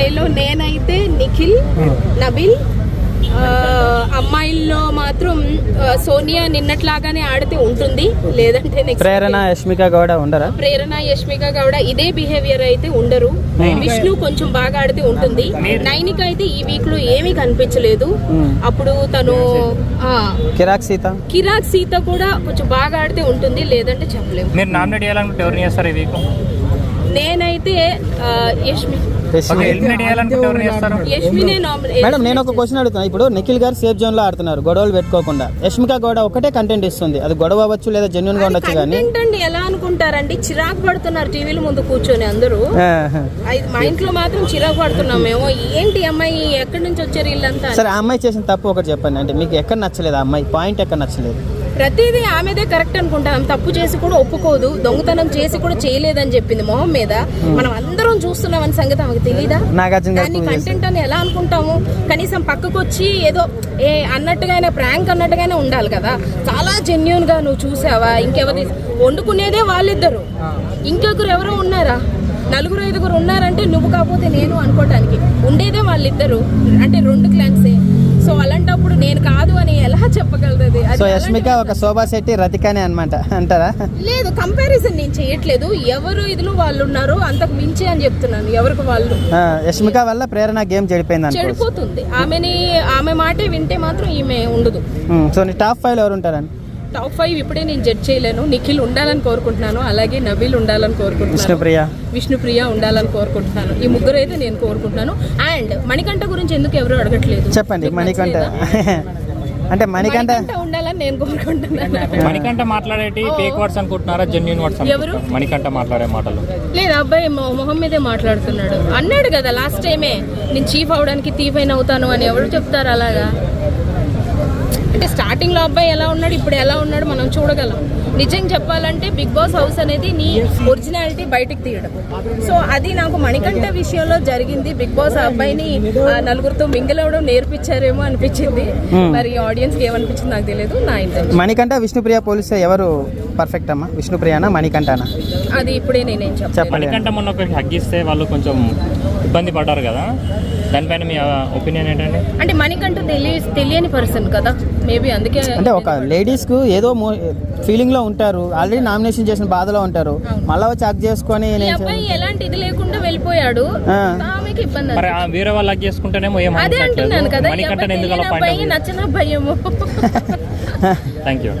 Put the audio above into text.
అబ్బాయిలో నేనైతే నిఖిల్ నబిల్. అమ్మాయిల్లో మాత్రం సోనియా నిన్నట్లాగానే ఆడితే ఉంటుంది. లేదంటే ప్రేరణ యష్మిక గౌడ ఉండరా? ప్రేరణ యష్మిక గౌడ ఇదే బిహేవియర్ అయితే ఉండరు. విష్ణు కొంచెం బాగా ఆడితే ఉంటుంది. నైనిక అయితే ఈ వీక్లో ఏమీ కనిపించలేదు. అప్పుడు తను ఆ, కిరాక్ సీత? కిరాక్ సీత కూడా కొంచెం బాగా ఆడితే ఉంటుంది. లేదంటే చెప్పలేము. మీరు నామినేట్ చేయాలనుకుంటే ఎవరిని చేస్తారు ఈ వీక్ నేనైతే ఆ, మేడం నేను ఒక క్వశ్చన్ అడుగుతాను ఇప్పుడు నిఖిల్ గారు సేఫ్ జోన్లో ఆడుతున్నారు గొడవలు పెట్టుకోకుండా. యష్మిక గౌడ ఒకటే కంటెంట్ ఇస్తుంది. అది గొడవ అవ్వచ్చు లేదా జెన్యున్గా ఉండొచ్చు కానీ ఎలా అనుకుంటారండి? చిరాకు పడుతున్నారు టీవీల ముందు కూర్చొని అందరూ. మా ఇంట్లో మాత్రం చిరాకు పడుతున్నాం మేము. ఏంటి అమ్మాయి ఎక్కడి నుంచి వచ్చారు వీళ్ళంతా? సరే ఆ అమ్మాయి చేసిన తప్పు ఒకటి చెప్పండి. అంటే మీకు ఎక్కడ నచ్చలేదు? ఆ అమ్మాయి పాయింట్ ఎక్కడ నచ్చలేదు? ప్రతిదీ ఆమెదే కరెక్ట్ అనుకుంటాం. తప్పు చేసి కూడా ఒప్పుకోదు. దొంగతనం చేసి కూడా చేయలేదని చెప్పింది మొహం మీద. మనం అందరం చూస్తున్నామని సంగతి ఆమెకు నాగార్జున గారు దాన్ని కంటెంట్ అని ఎలా అనుకుంటాము? కనీసం పక్కకు వచ్చి ఏదో ఏ అన్నట్టుగానే ప్రాంక్ అన్నట్టుగానే ఉండాలి కదా. చాలా జెన్యున్గా నువ్వు చూసావా? ఇంకెవరి వండుకునేదే వాళ్ళిద్దరు. ఇంకొకరు ఎవరో ఉన్నారా? నలుగురు ఐదుగురు ఉన్నారంటే నువ్వు కాకపోతే నేను అనుకోవటానికి ఉండేదే వాళ్ళిద్దరు. అంటే రెండు క్లాన్సే సో అలాంటప్పుడు నేను కాదు అని ఎలా చెప్పగలదు సో యష్మిక ఒక శోభా శెట్టి రతికానే అనమాట అంటారా? లేదు కంపారిజన్ నేను చేయట్లేదు. ఎవరు ఇదిలో వాళ్ళు ఉన్నారు అంతకు మించి అని చెప్తున్నాను. ఎవరికి వాళ్ళు? యష్మిక వల్ల ప్రేరణ గేమ్ చెడిపోయింది చెడిపోతుంది. ఆమెని ఆమె మాటే వింటే మాత్రం ఈమె ఉండదు. సో నీ టాప్ ఫైవ్ ఎవరు ఉంటారని? టాప్ ఫైవ్ ఇప్పుడే నేను జడ్జ్ చేయలేను. నిఖిల్ ఉండాలని కోరుకుంటున్నాను. అలాగే నబీల్ ఉండాలని కోరుకుంటున్నాను. విష్ణుప్రియ. విష్ణుప్రియ ఉండాలని కోరుకుంటున్నాను. ఈ ముగ్గురు అయితే నేను కోరుకుంటున్నాను. అండ్ మణికంఠ గురించి ఎందుకు ఎవరు అడగట్లేదు? చెప్పండి మణికంఠ? అంటే మణికంఠ ఉండాలని నేను కోరుకుంటున్నాను. మణికంఠ మాట్లాడేటి ఫేక్ వర్డ్స్ అనుకుంటున్నారా? జెన్యున్ వర్డ్స్ ఎవరు? మణికంఠ మాట్లాడే మాటలు. లేదు అబ్బాయి మొహం మీదే మాట్లాడుతున్నాడు. అన్నాడు కదా లాస్ట్ టైమే నేను చీఫ్ అవడానికి తీఫైన్ అవుతాను అని ఎవరు చెప్తారు అలాగా? అంటే స్టార్టింగ్లో అబ్బాయి ఎలా ఉన్నాడు ఇప్పుడు ఎలా ఉన్నాడు మనం చూడగలం. నిజం చెప్పాలంటే బిగ్ బాస్ హౌస్ అనేది నీ ఒరిజినాలిటీ బయటికి తీయడం. సో అది నాకు మణికంఠ విషయంలో జరిగింది. బిగ్ బాస్ అబ్బాయిని నలుగురితో మింగిల్ అవ్వడం నేర్పించారేమో అనిపించింది. మరి ఆడియన్స్కి ఏమనిపించింది నాకు తెలియదు నా ఇంటెన్షన్ మణికంఠ విష్ణుప్రియ పోలిస్తే ఎవరు పర్ఫెక్ట్ అమ్మా? విష్ణుప్రియనా మణికంఠనా? అది ఇప్పుడే నేనేం చెప్పాను మణికంఠ మొన్న వాళ్ళు కొంచెం ఇబ్బంది పడ్డారు కదా. దానిపైన మీ ఒపీనియన్ ఏంటండి? అంటే మనకంటూ తెలియ తెలియని పర్సన్ కదా. మేబీ అందుకే అంటే ఒక లేడీస్కు ఏదో ఫీలింగ్లో ఉంటారు. ఆల్రెడీ నామినేషన్ చేసిన బాధలో ఉంటారు. మళ్ళీ వచ్చి చేసుకొని ఈ నేను అబ్బాయి ఎలాంటి ఇది లేకుండా వెళ్ళిపోయాడు. ఆ. ఆమెకి ఇబ్బంది మరి ఆ వేరే వాళ్ళు హగ్ చేసుకుంటేనేమో ఏం అదే అంటున్నాను కదా. నచ్చిన భయము థ్యాంక్ యూ